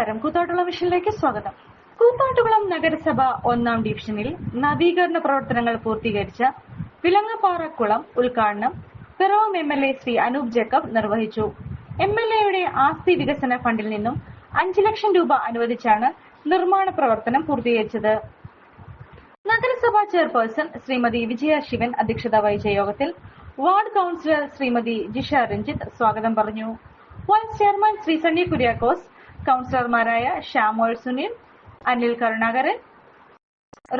നമസ്കാരം. കൂത്താട്ടുകുളം മിഷനിലേക്ക് സ്വാഗതം. കൂത്താട്ടുകുളം നഗരസഭ ഒന്നാം ഡിവിഷനിൽ നവീകരണ പ്രവർത്തനങ്ങൾ പൂർത്തീകരിച്ച വിലങ്ങപ്പാറ കുളം ഉദ്ഘാടനം Piravom M L A Shri Anoop Jacob നിർവഹിച്ചു. എം എൽ എയുടെ ആസ്തി വികസന ഫണ്ടിൽ നിന്നും അഞ്ചു ലക്ഷം രൂപ അനുവദിച്ചാണ് നിർമ്മാണ പ്രവർത്തനം പൂർത്തീകരിച്ചത്. നഗരസഭാ ചെയർപേഴ്സൺ ശ്രീമതി വിജയ ശിവൻ അധ്യക്ഷത വഹിച്ച യോഗത്തിൽ വാർഡ് കൌൺസിലർ ശ്രീമതി ജിഷ രഞ്ജിത്ത് സ്വാഗതം പറഞ്ഞു. Vice chairman Shri Sunny Kuriakose കൌൺസിലർമാരായ Shyamol Sunil Anil Karunakaran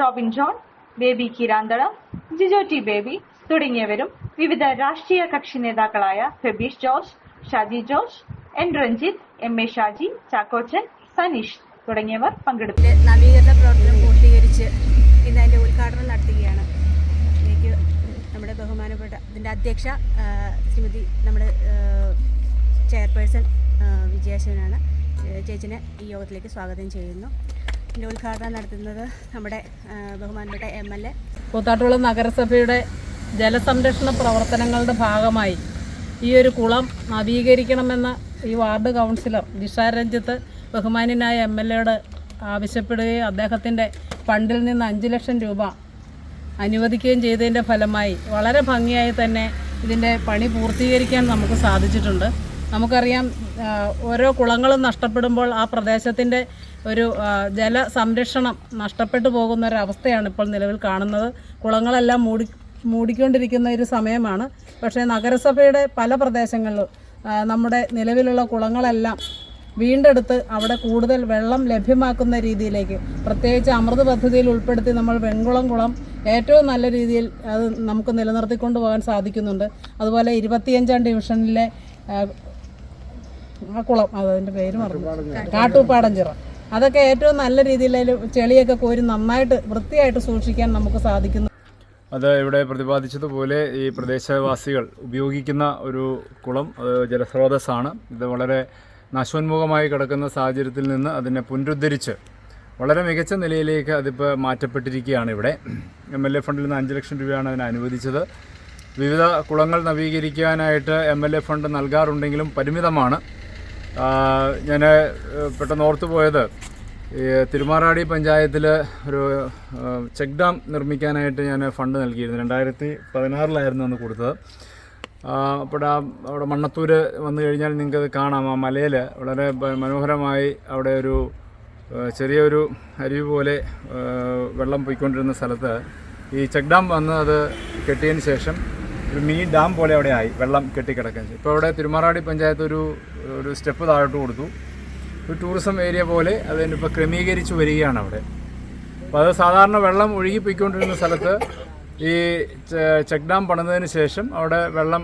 Robin John Baby Kiranthalam Jijo T Baby തുടങ്ങിയവരും വിവിധ രാഷ്ട്രീയ കക്ഷി നേതാക്കളായ Febeesh George Shaji George N Ranjith M A Shaji Chackochan Saneesh തുടങ്ങിയവർ പങ്കെടുത്തു. നവീകരണ പ്രവർത്തനം പൂർത്തീകരിച്ച് ഇന്ന് അതിന്റെ ഉദ്ഘാടനം നടത്തുകയാണ്. എനിക്ക് നമ്മുടെ ബഹുമാനപ്പെട്ട ഇതിന്റെ അധ്യക്ഷ ശ്രീമതി നമ്മുടെ ചെയർപേഴ്സൺ വിജയശിവനാണ്. ചേച്ചിനെ ഈ യോഗത്തിലേക്ക് സ്വാഗതം ചെയ്യുന്നു. ഇതിന്റെ ഉദ്ഘാടനം നടത്തുന്നത് നമ്മുടെ ബഹുമാനപ്പെട്ട എം എൽ എ. കൂത്താട്ടുകുളം നഗരസഭയുടെ ജലസംരക്ഷണ പ്രവർത്തനങ്ങളുടെ ഭാഗമായി ഈ ഒരു കുളം നവീകരിക്കണമെന്ന് ഈ വാർഡ് കൗൺസിലർ ജിഷ രഞ്ജിത്ത് ബഹുമാന്യനായ എം എൽ എയോട് ആവശ്യപ്പെടുകയും അദ്ദേഹത്തിന്റെ ഫണ്ടിൽ നിന്ന് അഞ്ച് ലക്ഷം രൂപ അനുവദിക്കുകയും ചെയ്തതിന്റെ ഫലമായി വളരെ ഭംഗിയായി തന്നെ ഇതിന്റെ പണി പൂർത്തീകരിക്കാൻ നമുക്ക് സാധിച്ചിട്ടുണ്ട്. നമുക്കറിയാം ഓരോ കുളങ്ങളും നഷ്ടപ്പെടുമ്പോൾ ആ പ്രദേശത്തിന്റെ ഒരു ജല സംരക്ഷണം നഷ്ടപ്പെട്ടു പോകുന്ന ഒരവസ്ഥയാണ് ഇപ്പോൾ നിലവിൽ കാണുന്നത്. കുളങ്ങളെല്ലാം മൂടി മൂടിക്കൊണ്ടിരിക്കുന്ന ഒരു സമയമാണ്. പക്ഷേ നഗരസഭയുടെ പല പ്രദേശങ്ങളിലും നമ്മുടെ നിലവിലുള്ള കുളങ്ങളെല്ലാം വീണ്ടെടുത്ത് അവിടെ കൂടുതൽ വെള്ളം ലഭ്യമാക്കുന്ന രീതിയിലേക്ക് പ്രത്യേകിച്ച് അമൃത് പദ്ധതിയിൽ ഉൾപ്പെടുത്തി നമ്മൾ വെൺകുളം കുളം ഏറ്റവും നല്ല രീതിയിൽ അത് നമുക്ക് നിലനിർത്തിക്കൊണ്ട് പോകാൻ സാധിക്കുന്നുണ്ട്. അതുപോലെ ഇരുപത്തിയഞ്ചാം ഡിവിഷനിലെ ആ, കുളം അതിന്റെ പേര് മറന്നു. കാട്ടുപാടഞ്ചിറ അതൊക്കെ ഏറ്റവും നല്ല രീതിയിൽ ചെളിയൊക്കെ കോരി നന്നായിട്ട് വൃത്തിയായിട്ട് സൂക്ഷിക്കാൻ നമുക്ക് സാധിക്കുന്നു. അത് ഇവിടെ പ്രതിപാദിച്ചതുപോലെ ഈ പ്രദേശവാസികൾ ഉപയോഗിക്കുന്ന ഒരു കുളം ജലസ്രോതസ്സാണ്. ഇത് വളരെ നാശോന്മുഖമായി കിടക്കുന്ന സാഹചര്യത്തിൽ നിന്ന് അതിനെ പുനരുദ്ധരിച്ച് വളരെ മികച്ച നിലയിലേക്ക് അതിപ്പോൾ മാറ്റപ്പെട്ടിരിക്കുകയാണ് ഇവിടെ. എം എൽ എ ഫണ്ടിൽ നിന്ന് അഞ്ച് ലക്ഷം രൂപയാണ് അതിനെ അനുവദിച്ചത്. വിവിധ കുളങ്ങൾ നവീകരിക്കാനായിട്ട് എം എൽ എ ഫണ്ട് നൽകാറുണ്ടെങ്കിലും പരിമിതമാണ്. ഞാൻ പെട്ടെന്ന് ഓർത്ത് പോയത് ഈ തിരുമാറാടി പഞ്ചായത്തിൽ ഒരു ചെക്ക് ഡാം നിർമ്മിക്കാനായിട്ട് ഞാൻ ഫണ്ട് നൽകിയിരുന്നു. രണ്ടായിരത്തി പതിനാറിലായിരുന്നു അന്ന് കൊടുത്തത്. അപ്പോൾ ആ അവിടെ മണ്ണത്തൂർ വന്നു കഴിഞ്ഞാൽ നിങ്ങൾക്കത് കാണാം. ആ മലയിൽ വളരെ മനോഹരമായി അവിടെ ഒരു ചെറിയൊരു അരുവി പോലെ വെള്ളം പോയിക്കൊണ്ടിരുന്ന സ്ഥലത്ത് ഈ ചെക്ക് ഡാം വന്ന് അത് കെട്ടിയതിന് ശേഷം ഒരു മിനി ഡാം പോലെ അവിടെ ആയി വെള്ളം കെട്ടിക്കിടക്കാൻ ഇപ്പോൾ അവിടെ തിരുമാറാടി പഞ്ചായത്ത് ഒരു ഒരു സ്റ്റെപ്പ് താഴോട്ട് കൊടുത്തു. ഒരു ടൂറിസം ഏരിയ പോലെ അതിനിപ്പോൾ ക്രമീകരിച്ച് വരികയാണ് അവിടെ. അപ്പോൾ അത് സാധാരണ വെള്ളം ഒഴുകിപ്പോയിക്കൊണ്ടിരുന്ന സ്ഥലത്ത് ഈ ചെക്ക് ഡാം പണിതതിന് ശേഷം അവിടെ വെള്ളം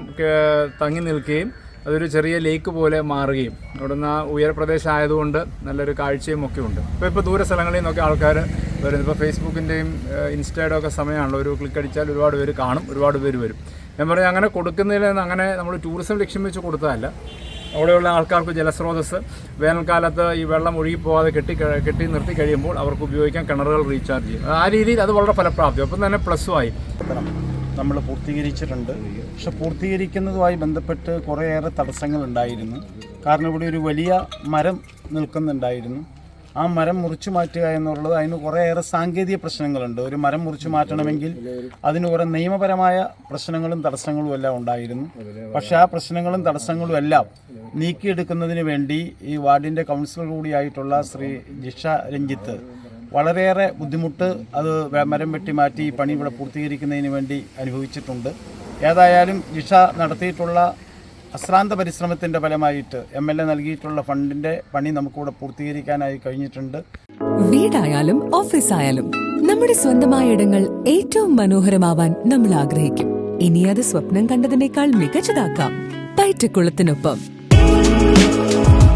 തങ്ങി നിൽക്കുകയും അതൊരു ചെറിയ ലേക്ക് പോലെ മാറുകയും അവിടുന്ന് ഉയരപ്രദേശം ആയതുകൊണ്ട് നല്ലൊരു കാഴ്ചയും ഒക്കെ ഉണ്ട്. ഇപ്പോൾ ഇപ്പോൾ ദൂര സ്ഥലങ്ങളിൽ നിന്നൊക്കെ ആൾക്കാർ വരുന്നത്. ഇപ്പോൾ ഫേസ്ബുക്കിന്റെയും ഇൻസ്റ്റയുടെ ഒക്കെ സമയമാണല്ലോ. ഒരു ക്ലിക്ക് അടിച്ചാൽ ഒരുപാട് പേര് കാണും ഒരുപാട് പേര് വരും. ഞാൻ പറഞ്ഞു അങ്ങനെ കൊടുക്കുന്നതിൽ അങ്ങനെ നമ്മൾ ടൂറിസം ലക്ഷ്യം വെച്ച് കൊടുത്തതല്ല. അവിടെയുള്ള ആൾക്കാർക്ക് ജലസ്രോതസ് വേനൽക്കാലത്ത് ഈ വെള്ളം ഒഴുകിപ്പോകാതെ കെട്ടി കെട്ടി നിർത്തി കഴിയുമ്പോൾ അവർക്ക് ഉപയോഗിക്കാൻ കിണറുകൾ റീചാർജ് ചെയ്യും. ആ രീതിയിൽ അത് വളരെ ഫലപ്രാപ്തി. ഒപ്പം തന്നെ പ്ലസ്സുമായി നമ്മൾ പൂർത്തീകരിച്ചിട്ടുണ്ട്. പക്ഷെ പൂർത്തീകരിക്കുന്നതുമായി ബന്ധപ്പെട്ട് കുറേയേറെ തടസ്സങ്ങൾ ഉണ്ടായിരുന്നു. കാരണം ഇവിടെ ഒരു വലിയ മരം നിൽക്കുന്നുണ്ടായിരുന്നു. ആ മരം മുറിച്ചു മാറ്റുക എന്നുള്ളത് അതിന് കുറേയേറെ സാങ്കേതിക പ്രശ്നങ്ങളുണ്ട്. ഒരു മരം മുറിച്ചു മാറ്റണമെങ്കിൽ അതിന് കുറേ നിയമപരമായ പ്രശ്നങ്ങളും തടസ്സങ്ങളും എല്ലാം ഉണ്ടായിരുന്നു. പക്ഷേ ആ പ്രശ്നങ്ങളും തടസ്സങ്ങളും എല്ലാം നീക്കിയെടുക്കുന്നതിന് വേണ്ടി ഈ വാർഡിന്റെ കൗൺസിലർ കൂടിയായിട്ടുള്ള ശ്രീ ജിഷ രഞ്ജിത്ത് വളരെയേറെ ബുദ്ധിമുട്ട് അത് മരം വെട്ടി മാറ്റി ഈ പണി ഇവിടെ പൂർത്തീകരിക്കുന്നതിന് വേണ്ടി അനുഭവിച്ചിട്ടുണ്ട്. ഏതായാലും ജിഷ നടത്തിയിട്ടുള്ള അശ്രാന്ത പരിശ്രമത്തിന്റെ ഫലമായിട്ട് എം എൽ എ നൽകിയിട്ടുള്ള ഫണ്ടിന്റെ പണി നമുക്കിവിടെ പൂർത്തീകരിക്കാനായി കഴിഞ്ഞിട്ടുണ്ട്. വീടായാലും ഓഫീസായാലും നമ്മുടെ സ്വന്തമായ ഇടങ്ങൾ ഏറ്റവും മനോഹരമാവാൻ നമ്മൾ ആഗ്രഹിക്കും. ഇനി അത് സ്വപ്നം കണ്ടതിനേക്കാൾ മികച്ചതാക്കാം. പയറ്റക്കുളത്തിനൊപ്പം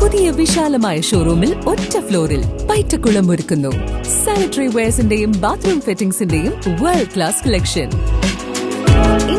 പുതിയ വിശാലമായ ഷോറൂമിൽ ഒറ്റ ഫ്ലോറിൽ പയറ്റക്കുളം ഒരുക്കുന്നു. സാനിറ്ററി വെയർസിന്റെയും ബാത്റൂം ഫിറ്റിംഗ്സിന്റെയും വേൾഡ് ക്ലാസ് കളക്ഷൻ